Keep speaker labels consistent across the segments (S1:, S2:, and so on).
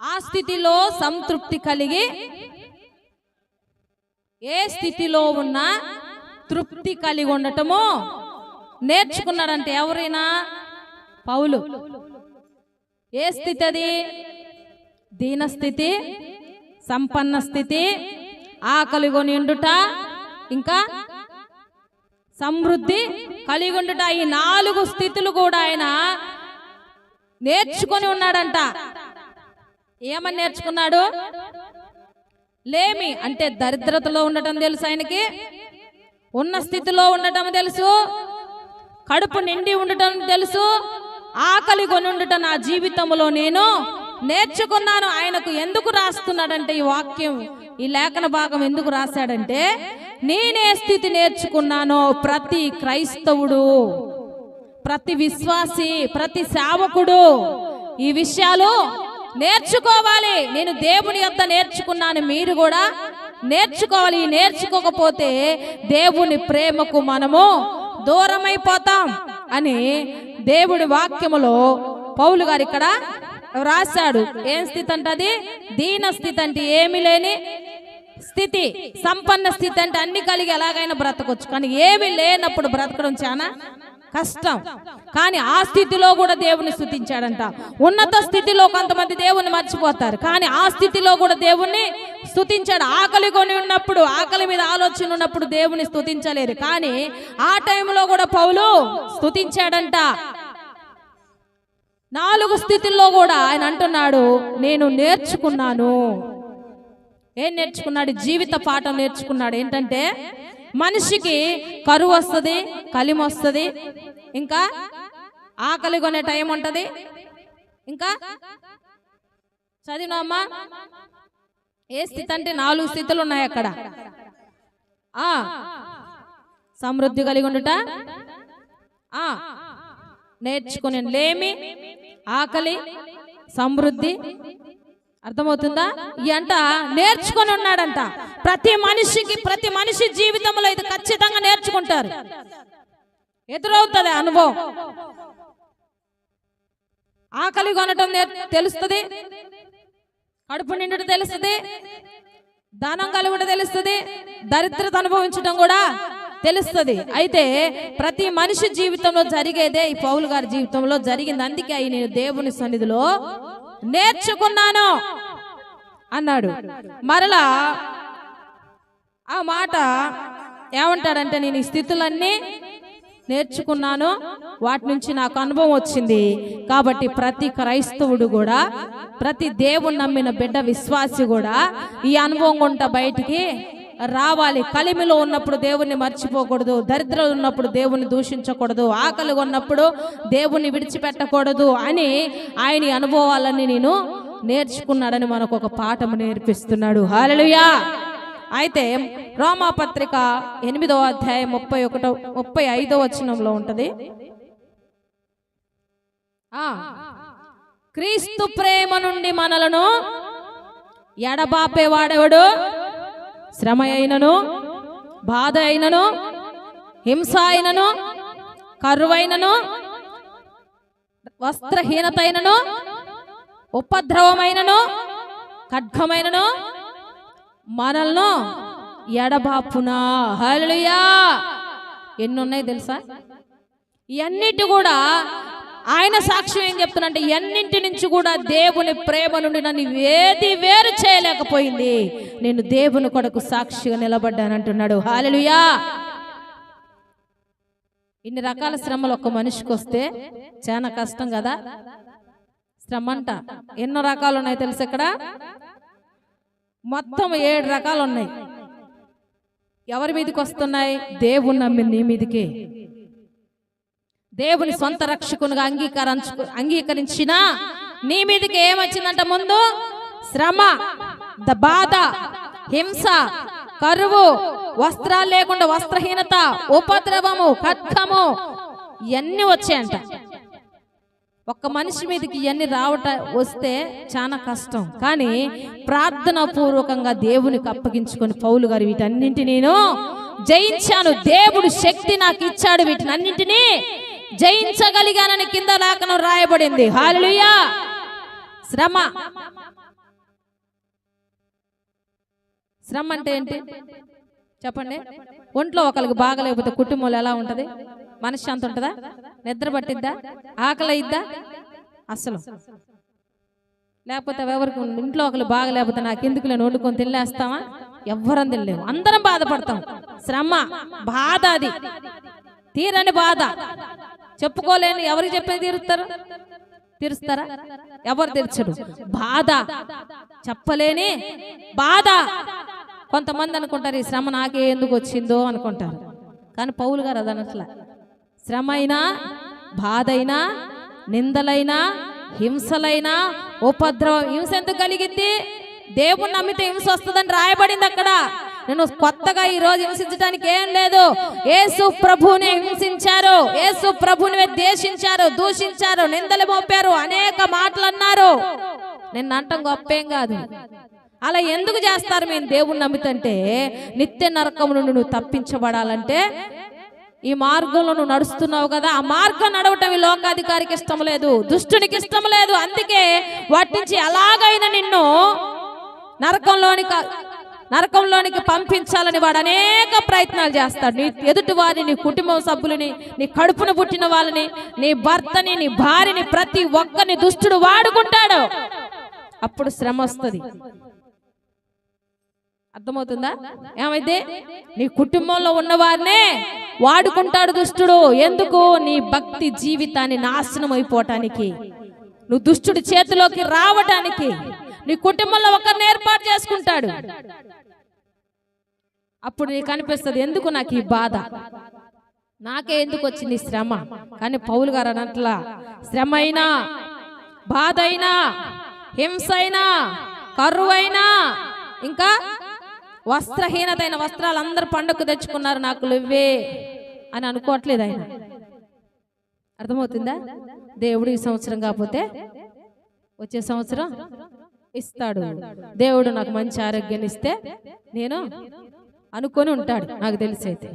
S1: ఆ స్థితిలో సంతృప్తి కలిగి ఏ స్థితిలో ఉన్నా తృప్తి కలిగి ఉండటము నేర్చుకున్నాడంటే ఎవరైనా? పౌలు. ఏ స్థితి అది దీనస్థితి సంపన్న స్థితి ఆకలి కొని ఉండుట ఇంకా సమృద్ధి కలిగి ఉండుట ఈ నాలుగు స్థితులు కూడా ఆయన నేర్చుకొని ఉన్నాడంట. ఏమని నేర్చుకున్నాడు? లేమి అంటే దరిద్రతలో ఉండటం తెలుసు ఆయనకి. ఉన్న స్థితిలో ఉండటం తెలుసు. కడుపు నిండి ఉండటం తెలుసు. ఆకలి కొని ఉండటం నా జీవితంలో నేను నేర్చుకున్నాను. ఆయనకు ఎందుకు రాస్తున్నాడంటే ఈ వాక్యం ఈ లేఖన భాగం ఎందుకు రాశాడంటే నేనే స్థితి నేర్చుకున్నానో ప్రతి క్రైస్తవుడు ప్రతి విశ్వాసి ప్రతి సేవకుడు ఈ విషయాలు నేర్చుకోవాలి. నేను దేవుని యొక్క నేర్చుకున్నాను. మీరు కూడా నేర్చుకోవాలి. నేర్చుకోకపోతే దేవుని ప్రేమకు మనము దూరమైపోతాం అని దేవుడి వాక్యములో పౌలు గారు ఇక్కడ రాశాడు. ఏం స్థితి అంటే అది దీన స్థితి అంటే ఏమి లేని స్థితి. సంపన్న స్థితి అంటే అన్ని కలిగి ఎలాగైనా బ్రతకొచ్చు. కానీ ఏమి లేనప్పుడు బ్రతకడం చాలా కష్టం. కానీ ఆ స్థితిలో కూడా దేవుని స్థుతించాడంట. ఉన్నత స్థితిలో కొంతమంది దేవుని మర్చిపోతారు. కానీ ఆ స్థితిలో కూడా దేవుణ్ణి స్థుతించాడు. ఆకలి కొని ఉన్నప్పుడు ఆకలి మీద ఆలోచన ఉన్నప్పుడు దేవుని స్థుతించలేరు. కానీ ఆ టైంలో కూడా పౌలు స్థుతించాడంట. నాలుగు స్థితిల్లో కూడా ఆయన అంటున్నాడు నేను నేర్చుకున్నాను. ఏం నేర్చుకున్నాడు? జీవిత పాఠం నేర్చుకున్నాడు. ఏంటంటే మనిషికి కరువు వస్తుంది కలిమి వస్తుంది. ఇంకా ఆకలి కొనే టైం ఉంటుంది. ఇంకా చదివినామా ఏ స్థితి అంటే నాలుగు స్థితులు ఉన్నాయి అక్కడ. ఆ సమృద్ధి కలిగి ఉండుట. ఆ నేర్చుకునే లేమి ఆకలి సమృద్ధి. అర్థమవుతుందా? ఈ అంట నేర్చుకొని ఉన్నాడంట. ప్రతి మనిషికి ప్రతి మనిషి జీవితంలో ఇది ఖచ్చితంగా నేర్చుకుంటారు. ఎదురవుతుంది అనుభవం. ఆకలి కొనటం నేర్- తెలుస్తుంది. కడుపు నిండుట తెలుస్తుంది. దానం కలుగుట తెలుస్తుంది. దరిద్రత అనుభవించడం కూడా తెలుస్తుంది. అయితే ప్రతి మనిషి జీవితంలో జరిగేదే ఈ పౌలు గారి జీవితంలో జరిగింది. అందుకే అయి నేను దేవుని సన్నిధిలో నేర్చుకున్నాను అన్నాడు. మరలా ఆ మాట ఏమంటాడంటే నేను ఈ స్థితులన్నీ నేర్చుకున్నాను. వాటి నుంచి నాకు అనుభవం వచ్చింది. కాబట్టి ప్రతి క్రైస్తవుడు కూడా ప్రతి దేవుణ్ణి నమ్మిన బిడ్డ విశ్వాసి కూడా ఈ అనుభవం గుంట బయటికి రావాలి. కలిమిలో ఉన్నప్పుడు దేవుణ్ణి మర్చిపోకూడదు. దరిద్రలు ఉన్నప్పుడు దేవుణ్ణి దూషించకూడదు. ఆకలి ఉన్నప్పుడు దేవుణ్ణి విడిచిపెట్టకూడదు అని ఆయన అనుభవాలన్నీ నేను నేర్చుకున్నాడని మనకు ఒక పాఠం నేర్పిస్తున్నాడు. హాలలుయా అయితే రోమాపత్రిక ఎనిమిదవ అధ్యాయం ముప్పై ఒకటో ముప్పై ఐదో వచనంలో ఉంటది. క్రీస్తు ప్రేమ నుండి మనలను ఎడబాపేవాడెవడు? శ్రమ అయినను బాధ అయినను హింస అయినను కరువైనను వస్త్రహీనతైనను ఉపద్రవమైనను ఖడ్గమైనను మనల్ని ఎడబాపునా? హలుయా ఎన్నున్నాయి తెలుసా? ఇవన్నిటి కూడా ఆయన సాక్ష్యం ఏం చెప్తున్నంటే ఎన్నింటి నుంచి కూడా దేవుని ప్రేమ నుండి నన్ను ఏది వేరు చేయలేకపోయింది. నేను దేవుని కొరకు సాక్షిగా నిలబడ్డానంటున్నాడు హాలియా ఇన్ని రకాల శ్రమలు ఒక మనిషికి వస్తే చాలా కష్టం కదా? శ్రమ అంట ఎన్నో రకాలు ఉన్నాయి తెలుసు ఇక్కడ? మొత్తం ఏడు రకాలు ఉన్నాయి. ఎవరి మీదకి వస్తున్నాయి? దేవుని నమ్మి నీ మీదకే. దేవుని సొంత రక్షకునిగా అంగీకరించు అంగీకరించిన నీ మీదకి ఏమొచ్చిందంట ముందు? శ్రమ ద బాధ హింస కరువు వస్త్రాలు లేకుండా వస్త్రహీనత ఉపద్రవము ఖడ్గము ఇవన్నీ వచ్చాయంట. ఒక్క మనిషి మీదకి ఇవన్నీ రావట వస్తే చాలా కష్టం. కానీ ప్రార్థనా పూర్వకంగా దేవునికి అప్పగించుకొని పౌలు గారు వీటన్నింటి నేను జయించాను. దేవుడు శక్తి నాకు ఇచ్చాడు వీటిని అన్నింటినీ జయించగలిగానని కింద లేఖనం రాయబడింది. హాలుయా శ్రమ. శ్రమ అంటే ఏంటి? చెప్పండి. ఒంట్లో ఒకరికి బాగలేకపోతే కుటుంబంలో ఎలా ఉంటుంది? మనశ్శాంతి ఉంటుందా? నిద్ర పట్టిద్దా? ఆకలి అయిద్దా అసలు. లేకపోతే ఎవరికి ఇంట్లో ఒకరు బాగలేకపోతే నాకు ఎందుకు నేను వండుకొని తినేస్తామా ఎవ్వరం తినలేము. అందరం బాధపడతాం. శ్రమ బాధ అది. తీరని బాధ. చెప్పుకోలేని ఎవరికి చెప్పేది తీరుస్తారు? తీరుస్తారా? ఎవరు తీర్చరు? బాధ. చెప్పలేని బాధ. కొంతమంది అనుకుంటారు ఈ శ్రమ నాకే ఎందుకు వచ్చిందో అనుకుంటారు. కానీ పౌలు గారు అదనట్ల అయినా బాధైనా నిందలైనా హింసలైనా ఉపద్రవం హింస ఎందుకు కలిగింది దేవుని నమ్మితే హింస వస్తుందని రాయబడింది అక్కడ. నేను కొత్తగా ఈ రోజు హింసించడానికి ఏం లేదు. ఏసు ప్రభుని హింసించారు. ఏసు ప్రభుని దేశించారు దూషించారు నిందలు మోపారు అనేక మాటలు అన్నారు నిన్న అంటాం గొప్పేం కాదు. అలా ఎందుకు చేస్తారు మేము దేవుణ్ణి నమ్మితంటే నిత్య నరకం నుండి నువ్వు తప్పించబడాలంటే ఈ మార్గంలో నువ్వు నడుస్తున్నావు కదా ఆ మార్గం నడవటం ఈ లోకాధికారికి ఇష్టం లేదు దుష్టునికి ఇష్టం లేదు. అందుకే వాటి నుంచి ఎలాగైనా నిన్ను నరకంలోని నరకంలోనికి పంపించాలని వాడు అనేక ప్రయత్నాలు చేస్తాడు. నీ ఎదుటి వారిని నీ కుటుంబ సభ్యులని నీ కడుపున పుట్టిన వాళ్ళని నీ భర్తని నీ భార్యని ప్రతి ఒక్కరిని దుష్టుడు వాడుకుంటాడు. అప్పుడు శ్రమ వస్తుంది. అర్థమవుతుందా? ఏమైతే నీ కుటుంబంలో ఉన్నవారినే వాడుకుంటాడు దుష్టుడు. ఎందుకు? నీ భక్తి జీవితాన్ని నాశనం అయిపోవటానికి నువ్వు దుష్టుడి చేతిలోకి రావటానికి. నీ కుటుంబంలో ఒకరిని ఏర్పాటు చేసుకుంటాడు. అప్పుడు నీకు అనిపిస్తుంది ఎందుకు నాకు ఈ బాధ? నాకే ఎందుకు వచ్చింది శ్రమ? కానీ పౌలు గారు అన్నట్లా శ్రమ అయినా బాధ అయినా హింస అయినా కరువు అయినా ఇంకా వస్త్రహీనతైన వస్త్రాలు అందరు పండుగ తెచ్చుకున్నారు నాకు నువ్వే. అని అనుకోవట్లేదు ఆయన. అర్థమవుతుందా? దేవుడు ఈ సంవత్సరం కాకపోతే వచ్చే సంవత్సరం ఇస్తాడు. దేవుడు నాకు మంచి ఆరోగ్యాన్ని ఇస్తే నేను అనుకొని ఉంటాడు నాకు తెలిసి అయితే.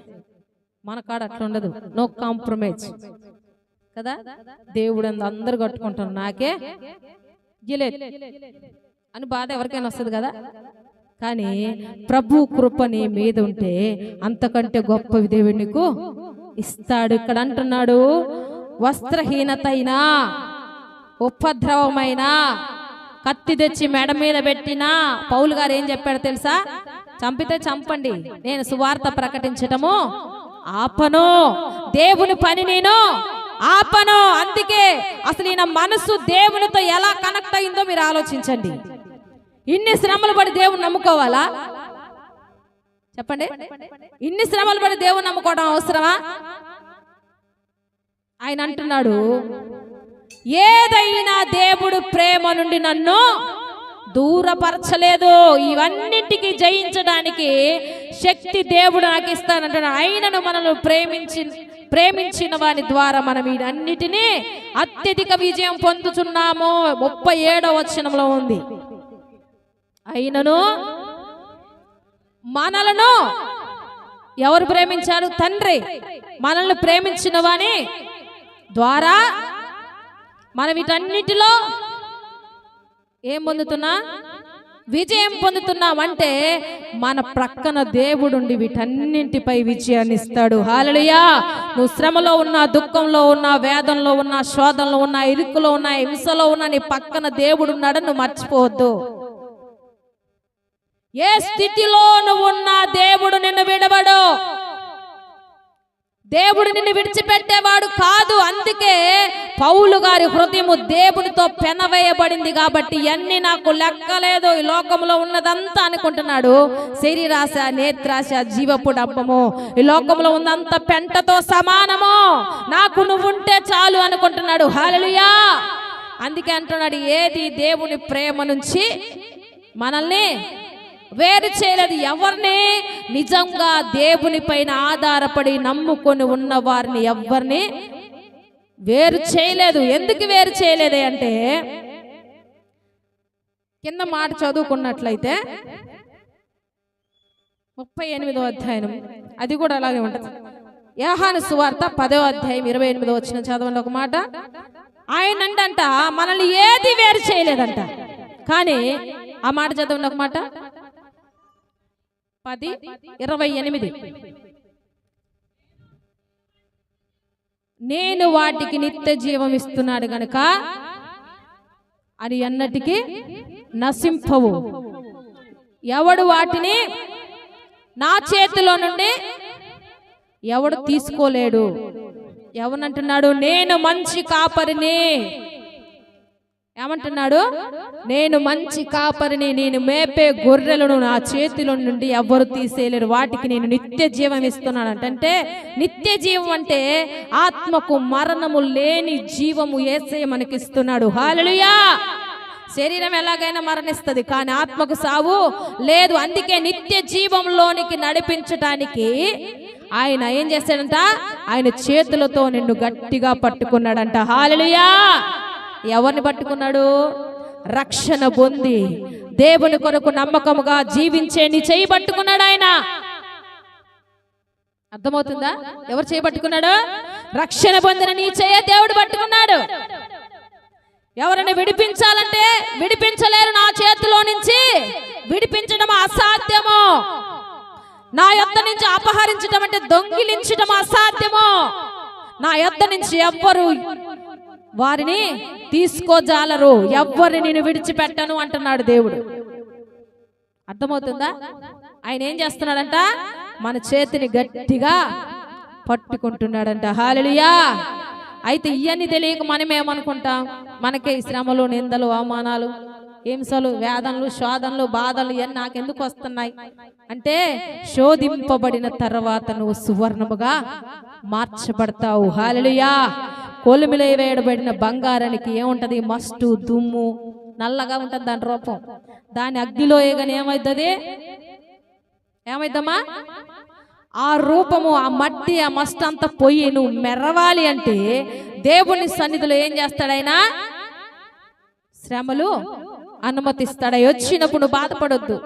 S1: మన కాడ అట్లా ఉండదు. నో కాంప్రమైజ్ కదా? దేవుడు అంద- అందరు కట్టుకుంటారు నాకే గెలేదు అని బాధ ఎవరికైనా వస్తుంది కదా? కానీ ప్రభు కృప నీ మీద ఉంటే అంతకంటే గొప్ప దేవుడు నీకు ఇస్తాడు ఇక్కడ అంటున్నాడు. వస్త్రహీనత అయినా ఉపద్రవమైన కత్తి తెచ్చి మెడ మీద పెట్టినా పౌలు గారు ఏం చెప్పాడు తెలుసా? చంపితే చంపండి. నేను సువార్త ప్రకటించటము ఆపను. దేవుని పని నేను ఆపను. అందుకే అసలు ఈయన మనసు దేవునితో ఎలా కనెక్ట్ అయిందో మీరు ఆలోచించండి. ఇన్ని శ్రమలు పడి దేవుని నమ్ముకోవాలా? చెప్పండి. ఇన్ని శ్రమలు పడి దేవుని నమ్ముకోవడం అవసరమా? ఆయన అంటున్నాడు ఏదైనా దేవుడు ప్రేమ నుండి నన్ను దూరపరచలేదు. ఇవన్నింటికి జయించడానికి శక్తి దేవుడు నాకు ఇస్తానంటాడు ఆయనను మనల్ని ప్రేమించి ప్రేమించిన వాని ద్వారా మనం వీటన్నిటినీ అత్యధిక విజయం పొందుతున్నాము ముప్పై ఏడవ వచనంలో ఉంది. అయినను మనలను ఎవరు ప్రేమించారు? తండ్రి. మనల్ని ప్రేమించిన వాని ద్వారా మనం వీటన్నిటిలో ఏం పొందుతున్నా? విజయం పొందుతున్నాం. అంటే మన ప్రక్కన దేవుడుండి వీటన్నింటిపై విజయాన్ని ఇస్తాడు. హాలలుయా నువ్వు శ్రమలో ఉన్నా దుఃఖంలో ఉన్నా వేదంలో ఉన్నా శోధంలో ఉన్నా ఇరుకులో ఉన్నా హింసలో ఉన్నా నీ పక్కన దేవుడు ఉన్నాడని నువ్వు మర్చిపోవద్దు. ఏ స్థితిలో నువ్వు ఉన్నా దేవుడు నిన్ను విడవడు. దేవుడు నిన్ను విడిచిపెట్టేవాడు కాదు. అందుకే పౌలు గారి హృదయము దేవునితో పెనవేయబడింది కాబట్టి ఎన్ని నాకు లెక్కలేదు ఈ లోకంలో ఉన్నదంతా అనుకుంటున్నాడు. శరీరాశ నేత్రాశ జీవపు డబ్బము ఈ లోకంలో ఉన్నంత పెంటతో సమానము. నాకు నువ్వుంటే చాలు అనుకుంటున్నాడు. హాలలుయా అందుకే అంటున్నాడు ఏది దేవుని ప్రేమ నుంచి మనల్ని వేరు చేయలేదు. ఎవరిని? నిజంగా దేవుని పైన ఆధారపడి నమ్ముకొని ఉన్న వారిని ఎవరిని? వేరు చేయలేదు. ఎందుకు వేరు చేయలేదే అంటే కింద మాట చదువుకున్నట్లయితే ముప్పై ఎనిమిదో అధ్యాయం అది కూడా అలాగే ఉంటుంది. యాహాను సువార్త పదో అధ్యాయం ఇరవై ఎనిమిదో వచ్చిన చదవండి ఒక మాట. ఆయన అంట మనల్ని ఏది వేరు చేయలేదంట. కానీ ఆ మాట చదవండి ఒక మాట. పది ఇరవై ఎనిమిది. నేను వాటికి నిత్య జీవం ఇస్తున్నాడు గనుక అది ఎన్నటికి నశింపవు. ఎవడు వాటిని నా చేతిలో నుండి ఎవడు తీసుకోలేడు? ఎవనంటున్నాడు నేను మంచి కాపరిని. ఏమంటున్నాడు? నేను మంచి కాపరిని నేను మేపే గొర్రెలను నా చేతిలో నుండి ఎవ్వరు తీసేయలేరు. వాటికి నేను నిత్య జీవం ఇస్తున్నాను. అంటే నిత్య జీవం అంటే ఆత్మకు మరణము లేని జీవము ఏసే మనకిస్తున్నాడు. హాలలుయా శరీరం ఎలాగైనా మరణిస్తుంది కానీ ఆత్మకు సావు లేదు. అందుకే నిత్య జీవంలోనికి నడిపించటానికి ఆయన ఏం చేశాడంట? ఆయన చేతులతో నిన్ను గట్టిగా పట్టుకున్నాడంట. హాలలుయా ఎవరిని పట్టుకున్నాడు? రక్షణ పొంది దేవుని కొరకు నమ్మకముగా జీవించే నీ చేయి పట్టుకున్నాడు ఆయన. అర్థమవుతుందా? ఎవరు చేయి పట్టుకున్నాడు? రక్షణ పొందిన నీ చేయ దేవుడు పట్టుకున్నాడు. ఎవరిని విడిపించాలంటే విడిపించలేరు నా చేతిలో నుంచి. విడిపించడం అసాధ్యము. నా యొద్ద నుంచి అపహరించడం అంటే దొంగిలించడం అసాధ్యము. నా యొద్ద నుంచి ఎవ్వరు వారిని తీసుకోజాలరు. ఎవ్వరిని నేను విడిచిపెట్టను అంటున్నాడు దేవుడు. అర్థమవుతుందా? ఆయన ఏం చేస్తున్నాడంట? మన చేతిని గట్టిగా పట్టుకుంటున్నాడంట. హాలలియా అయితే ఇవన్నీ తెలియక మనం ఏమనుకుంటాం? మనకే శ్రమలు నిందలు అవమానాలు హింసలు వేదనలు శోధనలు బాధలు ఇవన్నీ నాకెందుకు వస్తున్నాయి? అంటే శోధింపబడిన తర్వాత నువ్వు సువర్ణముగా మార్చబడతావు. హాలలియా కొలిమిలో వేయబడిన బంగారానికి ఏముంటుంది? మస్టు దుమ్ము. నల్లగా ఉంటుంది దాని రూపం. దాని అగ్నిలో ఏగని ఏమవుతుంది ఏమైద్దమ్మా ఆ రూపము ఆ మట్టి ఆ మస్ట్ అంతా పోయి నువ్వు మెరవాలి అంటే దేవుని సన్నిధిలో ఏం చేస్తాడైనా? శ్రమలు అనుమతిస్తాడు. వచ్చినప్పుడు నువ్వు బాధపడొద్దు.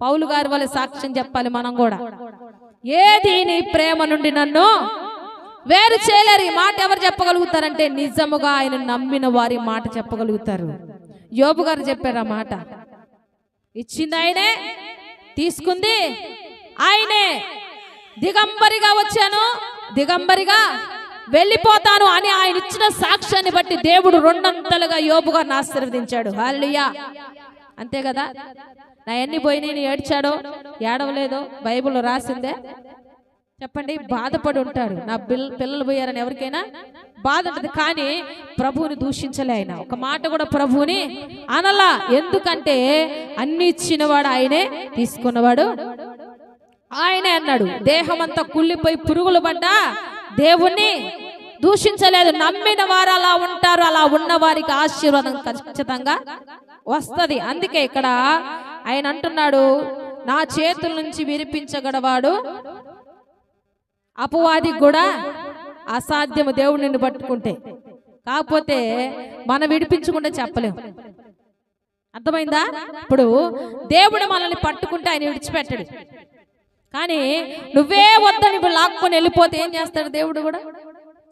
S1: పౌలు గారి వాళ్ళ సాక్ష్యం చెప్పాలి మనం కూడా. ఏది నీ ప్రేమ నుండి నన్ను వేరు చేయలేరు. ఈ మాట ఎవరు చెప్పగలుగుతారంటే నిజముగా ఆయన నమ్మిన వారి మాట చెప్పగలుగుతారు. యోబు గారు చెప్పారు ఆ మాట. ఇచ్చింది ఆయనే తీసుకుంది ఆయనే. దిగంబరిగా వచ్చాను దిగంబరిగా వెళ్ళిపోతాను అని ఆయన ఇచ్చిన సాక్ష్యాన్ని బట్టి దేవుడు రెండంతలుగా యోబు గారిని ఆశీర్వదించాడు. హాలియా అంతే కదా? నా ఎన్ని పోయి నేను ఏడ్చాడో ఏడవలేదో బైబిల్లో రాసిందే. చెప్పండి? బాధపడి ఉంటాడు నా పిల్ల పిల్లలు పోయారని ఎవరికైనా బాధ ఉంటుంది. కానీ ప్రభువుని దూషించలే ఆయన. ఒక మాట కూడా ప్రభువుని అనలా. ఎందుకంటే అన్ని ఇచ్చినవాడు ఆయనే తీసుకున్నవాడు ఆయనే అన్నాడు. దేహం అంతా కుళ్ళిపోయి పురుగులు పడ్డా దేవుణ్ణి దూషించలేదు. నమ్మిన వారు అలా ఉంటారు. అలా ఉన్న వారికి ఆశీర్వాదం ఖచ్చితంగా వస్తది. అందుకే ఇక్కడ ఆయన అంటున్నాడు నా చేతుల నుంచి విరిపించగలవాడు అపవాదికి కూడా అసాధ్యము దేవుడు నిన్ను పట్టుకుంటే. కాకపోతే మనం విడిపించకుండా చెప్పలేం. అర్థమైందా? ఇప్పుడు దేవుడు మనల్ని పట్టుకుంటే ఆయన విడిచిపెట్టడు. కానీ నువ్వే వద్దని ఇప్పుడు లాక్కొని వెళ్ళిపోతే ఏం చేస్తాడు దేవుడు కూడా?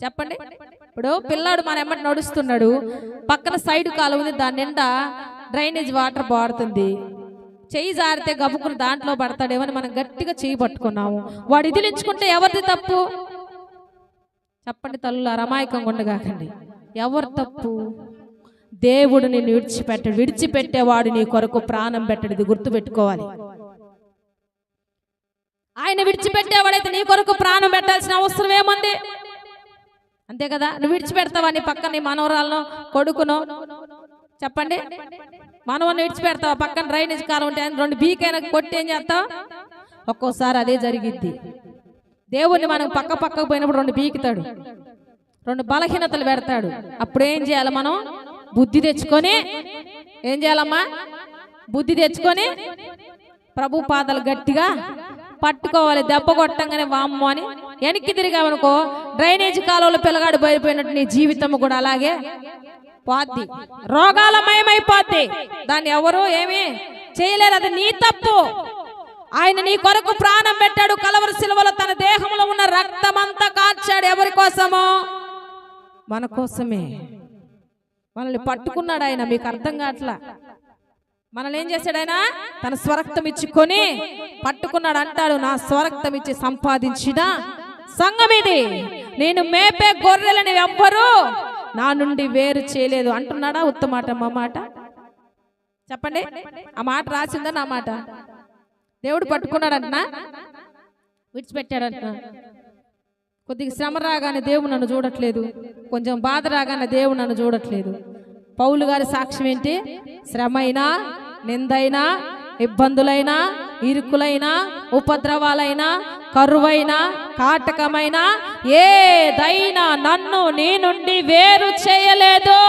S1: చెప్పండి. ఇప్పుడు పిల్లాడు మన ఎమ్మటి నడుస్తున్నాడు. పక్కన సైడ్ కాలువ ఉంది. దాని నిండా డ్రైనేజ్ వాటర్ పాడుతుంది చెయ్యి జారితే గబుకుని దాంట్లో పడతాడేమని మనం గట్టిగా చేయి పట్టుకున్నాము. వాడు ఇదిలించుకుంటే ఎవరిది తప్పు? చెప్పండి తల్లు అమాయకంగా ఉండగాకండి. ఎవరు తప్పు? దేవుడు నిన్ను విడిచిపెట్టడు విడిచిపెట్టేవాడు నీ కొరకు ప్రాణం పెట్టడు ఇది గుర్తుపెట్టుకోవాలి. ఆయన విడిచిపెట్టేవాడైతే నీ కొరకు ప్రాణం పెట్టాల్సిన అవసరం ఏముంది? అంతే కదా? నువ్వు విడిచిపెడతావా నీ పక్కన నీ మనవరాలను కొడుకును? చెప్పండి. మనవన్ని విడిచిపెడతావా? పక్కన డ్రైనేజ్ కాలం ఉంటే రెండు బీకైనా కొట్టి ఏం చేస్తావు? ఒక్కోసారి అదే జరిగిద్ది. దేవుణ్ణి మనం పక్క పక్కకు పోయినప్పుడు రెండు బీకుతాడు. రెండు బలహీనతలు పెడతాడు. అప్పుడు ఏం చేయాలి మనం? బుద్ధి తెచ్చుకొని ఏం చేయాలమ్మా? బుద్ధి తెచ్చుకొని ప్రభు పాదాలు గట్టిగా పట్టుకోవాలి. దెబ్బ కొట్టంగానే వామ్ము అని వెనక్కి తిరిగామనుకో డ్రైనేజ్ కాలువలో పిల్లగాడు బయలుపోయినట్టు నీ జీవితం కూడా అలాగే పోద్ది. రోగాలమయమైపోద్ది దాన్ని ఎవరు ఏమి చేయలేరు. అది నీ తప్పు. ఆయన నీ కొరకు ప్రాణం పెట్టాడు. కలవర సిలువలో తన దేహంలో ఉన్న రక్తమంతా కాల్చాడు. ఎవరి కోసమో? మన కోసమే. మనల్ని పట్టుకున్నాడు ఆయన. మీకు అర్థం కావట్లా? మనల్ని ఏం చేశాడు ఆయన? తన స్వరక్తం ఇచ్చుకొని పట్టుకున్నాడు. అంటాడు నా స్వరక్తం ఇచ్చి సంపాదించిన సంఘం ఇది. నేను మేపే గొర్రెలని ఎవ్వరు నా నుండి వేరు చేయలేదు. అంటున్నాడా? ఉత్తమాట మా మాట. చెప్పండి. ఆ మాట రాసిందా నా మాట? దేవుడు పట్టుకున్నాడంటనా? విడిచిపెట్టాడంటనా? కొద్దిగా శ్రమ రాగానే దేవుడు నన్ను చూడట్లేదు. కొంచెం బాధ రాగానే దేవుడు నన్ను చూడట్లేదు. పౌలు గారి సాక్ష్యం ఏంటి? శ్రమైనా నిందైనా ఇబ్బందులైనా ఇరుకులైనా ఉపద్రవాలైనా కరువైనా కాటకమైనా ఏదైనా నన్ను నీ నుండి వేరు చేయలేదు.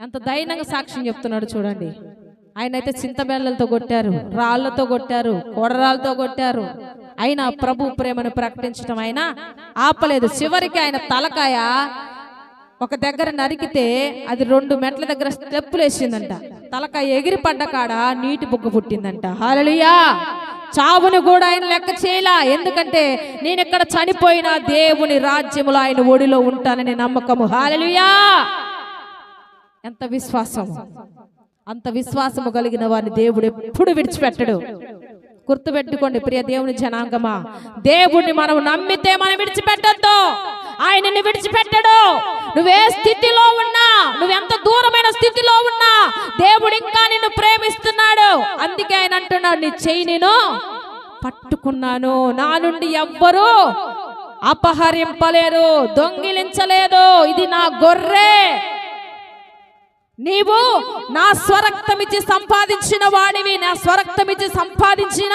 S1: అంత దైనంగా సాక్ష్యం చెప్తున్నాడు చూడండి. ఆయన అయితే చింతబెల్లలతో కొట్టారు రాళ్ళతో కొట్టారు కొడరాలతో కొట్టారు. అయినా ప్రభు ప్రేమను ప్రకటించడం అయినా ఆపలేదు. చివరికి ఆయన తలకాయ ఒక దగ్గర నరికితే అది రెండు మెట్ల దగ్గర స్టెప్పులు వేసిందంట. తలకాయ ఎగిరి పడ్డ కాడ నీటి బుగ్గ పుట్టిందంట. హాలలుయా చావును కూడా ఆయన లెక్క చేయలా. ఎందుకంటే నేను ఇక్కడ చనిపోయిన దేవుని రాజ్యములో ఆయన ఒడిలో ఉంటానని నమ్మకము. హాలలుయా ఎంత విశ్వాసం అంత విశ్వాసము కలిగిన వారిని దేవుడు ఎప్పుడు విడిచిపెట్టడు. గుర్తుపెట్టుకోండి ప్రియ దేవుని జనాంగమా. దేవుడిని మనం నమ్మితే మనం విడిచిపెట్టద్దు. ఆయనని విడిచిపెట్టడు. నువ్వే స్థితిలో ఉన్నా నువ్వెంత దూరమైన స్థితిలో ఉన్నా దేవుడు ఇంకా నిన్ను ప్రేమిస్తున్నాడు. అందుకే ఆయన అంటున్నాడు నీ చెయ్యి నేను పట్టుకున్నాను. నా నుండి ఎవ్వరు అపహరింపలేరు దొంగిలించలేదు. ఇది నా గొర్రె. నీవు నా స్వరక్తమిచ్చి సంపాదించిన వాడివి నా స్వరక్తమిచ్చి సంపాదించిన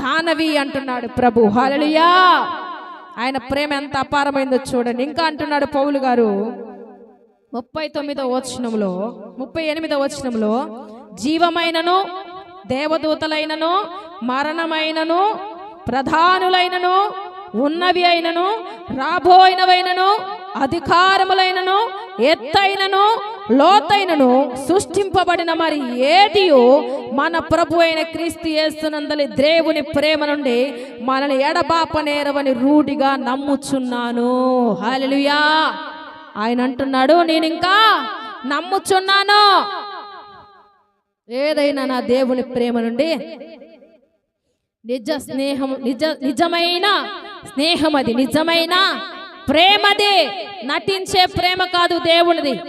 S1: దానవి అంటున్నాడు ప్రభు. హల్లెలూయా. ఆయన ప్రేమ ఎంత అపారమైందో చూడండి. ఇంకా అంటున్నాడు పౌలు గారు ముప్పై తొమ్మిదో వచనంలో ముప్పై ఎనిమిదో వచనంలో జీవమైనను దేవదూతలైనను మరణమైనను ప్రధానులైనను ఉన్నవి అయినను రాబోయినవైనను అధికారములైనను ఎత్తైనను లోతైనను సృష్టింపబడిన మరి ఏదియో మన ప్రభు అయిన క్రీస్తు చేస్తున్నందలి దేవుని ప్రేమ నుండి మనల్ని ఎడబాపనేరవని రూఢిగా నమ్ముచున్నాను. హల్లెలూయా. ఆయన అంటున్నాడు నేను ఇంకా నమ్ముచున్నాను. ఏదైనా నా దేవుని ప్రేమ నుండి నిజ స్నేహం నిజ నిజమైన స్నేహం అది నిజమైన ప్రేమది నటించే ప్రేమ కాదు దేవునిది.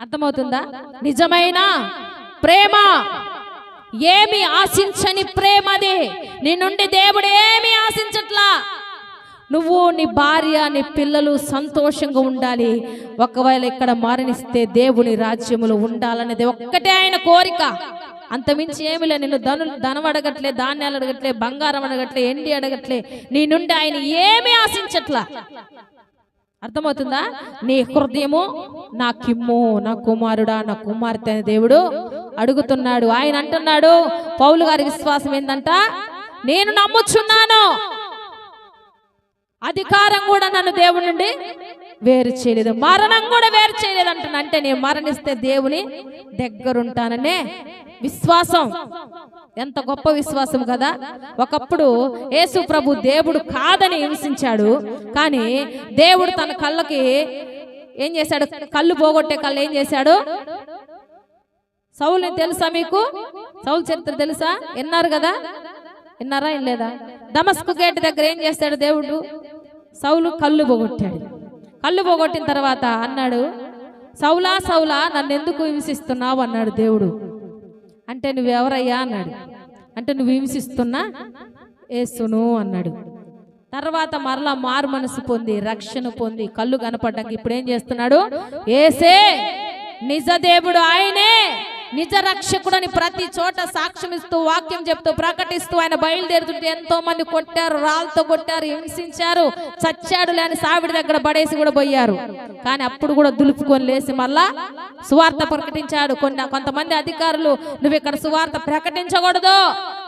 S1: అర్థమవుతుందా? నిజమైన ప్రేమ. ఏమి ఆశించని ప్రేమది. నీ నుండి దేవుడు ఏమి ఆశించట్లా. నువ్వు నీ భార్య నీ పిల్లలు సంతోషంగా ఉండాలి. ఒకవేళ ఇక్కడ మరణిస్తే దేవుని రాజ్యములు ఉండాలనేది ఒక్కటే ఆయన కోరిక. అంతమించి ఏమి లే నిన్ను ధను ధనం అడగట్లే ధాన్యాలు అడగట్లే బంగారం అడగట్లే ఎండి అడగట్లే. నీ నుండి ఆయన ఏమీ ఆశించట్లా. అర్థమవుతుందా? నీ హృదయము నా కిమ్ము నా కుమారుడా నా కుమార్తె దేవుడు అడుగుతున్నాడు. ఆయన అంటున్నాడు పౌలు గారి విశ్వాసం ఏంటంట నేను నమ్ముచున్నాను. అధికారం కూడా నన్ను దేవుడి నుండి వేరు చేయలేదు. మరణం కూడా వేరు చేయలేదు అంటున్నా. అంటే నేను మరణిస్తే దేవుని దగ్గరుంటాననే విశ్వాసం. ఎంత గొప్ప విశ్వాసం కదా. ఒకప్పుడు యేసు ప్రభు దేవుడు కాదని హింసించాడు. కానీ దేవుడు తన కళ్ళకి ఏం చేశాడు? కళ్ళు పోగొట్టే కళ్ళు ఏం చేశాడు? సౌల్ని తెలుసా మీకు? సౌల్ చరిత్ర తెలుసా? విన్నారు కదా? విన్నారా? లేదా దమస్కు గేట్ దగ్గర ఏం చేస్తాడు దేవుడు? సౌలు కళ్ళు పోగొట్టాడు. కళ్ళు పోగొట్టిన తర్వాత అన్నాడు సౌలా సౌలా నన్ను ఎందుకు హింసిస్తున్నావు? అన్నాడు దేవుడు. అంటే నువ్వెవరయ్యా? అన్నాడు. అంటే నువ్వు హింసిస్తున్నా ఏసును అన్నాడు. తర్వాత మరలా మారు మనసు పొంది రక్షణ పొంది కళ్ళు కనపడ్డానికి ఇప్పుడు ఏం చేస్తున్నాడు? ఏసే నిజ దేవుడు ఆయనే! నిజ రక్షకుడని ప్రతి చోట సాక్ష్యం ఇస్తూ వాక్యం చెప్తూ ప్రకటిస్తూ ఆయన బయలుదేరుతుంటే ఎంతో మంది కొట్టారు రాళ్ళతో కొట్టారు హింసించారు చచ్చాడు లేని సావిడి దగ్గర పడేసి కూడా పోయారు. కానీ అప్పుడు కూడా దులుపుకొని లేచి మళ్ళా సువార్త ప్రకటించాడు. కొన్ని కొంతమంది అధికారులు నువ్వు ఇక్కడ సువార్త ప్రకటించకూడదు.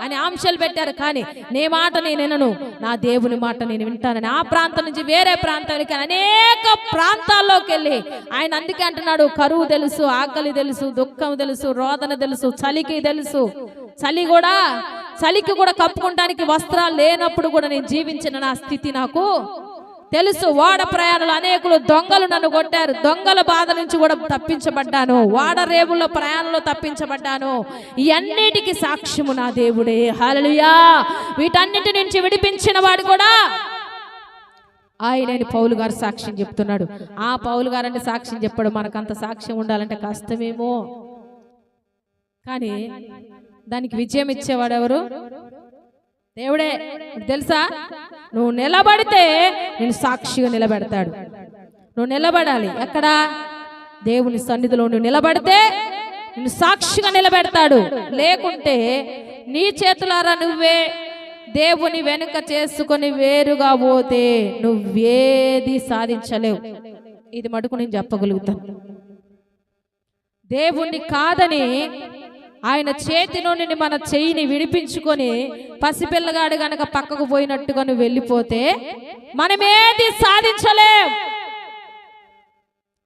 S1: అని ఆంక్షలు పెట్టారు. కానీ నీ మాట నేను వినను. నా దేవుని మాట నేను వింటానని ఆ ప్రాంతం నుంచి వేరే ప్రాంతాలకి అనేక ప్రాంతాల్లోకి వెళ్ళి ఆయన అందుకే అంటున్నాడు కరువు తెలుసు ఆకలి తెలుసు దుఃఖం తెలుసు రోదన తెలుసు చలికి తెలుసు. చలి కూడా చలికి కూడా కప్పుకోవడానికి వస్త్రాలు లేనప్పుడు కూడా నేను జీవించిన నా స్థితి నాకు తెలుసు వాడ ప్రయాణంలో అనేకులు దొంగలు నన్ను కొట్టారు. దొంగల బాధ నుంచి కూడా తప్పించబడ్డాను. వాడ రేవుల్లో ప్రయాణంలో తప్పించబడ్డాను. ఇవన్నిటికి సాక్ష్యము నా దేవుడే. హల్లెలూయా. వీటన్నిటి నుంచి విడిపించిన వాడు కూడా ఆయనని పౌలు గారు సాక్ష్యం చెప్తున్నాడు. ఆ పౌలు గారని సాక్ష్యం చెప్పాడు మనకంత సాక్ష్యం ఉండాలంటే కష్టమేమో. కానీ దానికి విజయం ఇచ్చేవాడు ఎవరు? దేవుడే తెలుసా? నువ్వు నిలబడితే నేను సాక్షిగా నిలబెడతాడు. నువ్వు నిలబడాలి. ఎక్కడ? దేవుని సన్నిధిలో నువ్వు నిలబడితే నిన్ను సాక్షిగా నిలబెడతాడు. లేకుంటే నీ చేతులారా నువ్వే దేవుని వెనుక చేసుకొని వేరుగా పోతే నువ్వేది సాధించలేవు. ఇది మటుకు నేను చెప్పగలుగుతాను. దేవుణ్ణి కాదని ఆయన చేతి నుండి మన చెయ్యిని విడిపించుకొని పసిపిల్లగాడు గనక పక్కకు పోయినట్టుగా నువ్వు వెళ్ళిపోతే మనమేది సాధించలేం.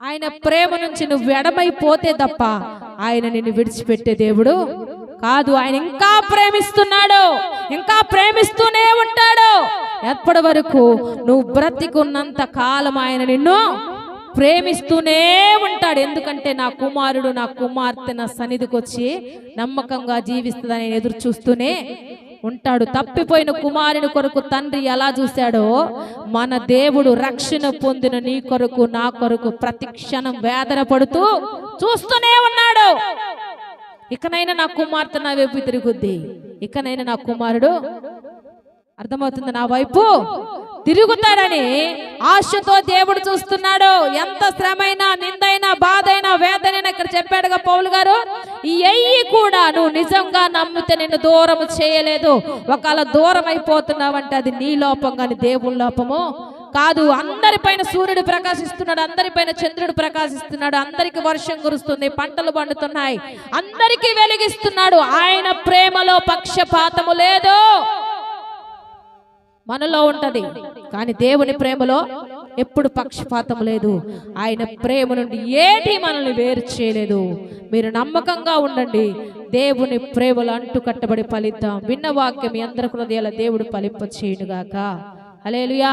S1: ఆయన ప్రేమ నుంచి నువ్వు ఎడమైపోతే తప్ప ఆయన నిన్ను విడిచిపెట్టే దేవుడు కాదు ఆయన ఇంకా ప్రేమిస్తున్నాడు. ఇంకా ప్రేమిస్తూనే ఉంటాడు. ఎప్పటి వరకు నువ్వు బ్రతికున్నంత కాలం ఆయన నిన్ను ప్రేమిస్తూనే ఉంటాడు. ఎందుకంటే నా కుమారుడు నా కుమార్తె నా సన్నిధికి వచ్చి నమ్మకంగా జీవిస్తుందని నేను ఎదురు చూస్తూనే ఉంటాడు. తప్పిపోయిన కుమారుని కొరకు తండ్రి ఎలా చూశాడో మన దేవుడు రక్షణ పొందిన నీ కొరకు నా కొరకు ప్రతి క్షణం వేదన పడుతూ చూస్తూనే ఉన్నాడు. ఇకనైనా నా కుమార్తె నా వైపు తిరుగుద్ది. ఇకనైనా నా కుమారుడు అర్థమవుతుంది నా వైపు? తిరుగుతాడని ఆశతో దేవుడు చూస్తున్నాడు. ఎంత శ్రమైనా నిందైనా బాధైనా వేదనైనా ఇక్కడ చెప్పాడుగా పౌలు గారు? ఈ కూడా నువ్వు నిజంగా నమ్మితే నిన్ను దూరం చేయలేదు. ఒకవేళ దూరం అయిపోతున్నావంటే అది నీ లోపం కానీ దేవుని లోపము కాదు. అందరిపైన సూర్యుడు ప్రకాశిస్తున్నాడు అందరిపైన చంద్రుడు ప్రకాశిస్తున్నాడు. అందరికి వర్షం కురుస్తుంది పంటలు పండుతున్నాయి. అందరికీ వెలిగిస్తున్నాడు. ఆయన ప్రేమలో పక్షపాతము లేదు. మనలో ఉంటది. కానీ దేవుని ప్రేమలో ఎప్పుడు పక్షపాతం లేదు. ఆయన ప్రేమ నుండి ఏటి మనల్ని వేరు చేయలేదు. మీరు నమ్మకంగా ఉండండి. దేవుని ప్రేమలో అంటు కట్టబడి ఫలిద్దాం. విన్న వాక్యం మీ అందరి హృదయాల దేవుడు ఫలింప చేయుడుగాక అలేలుయా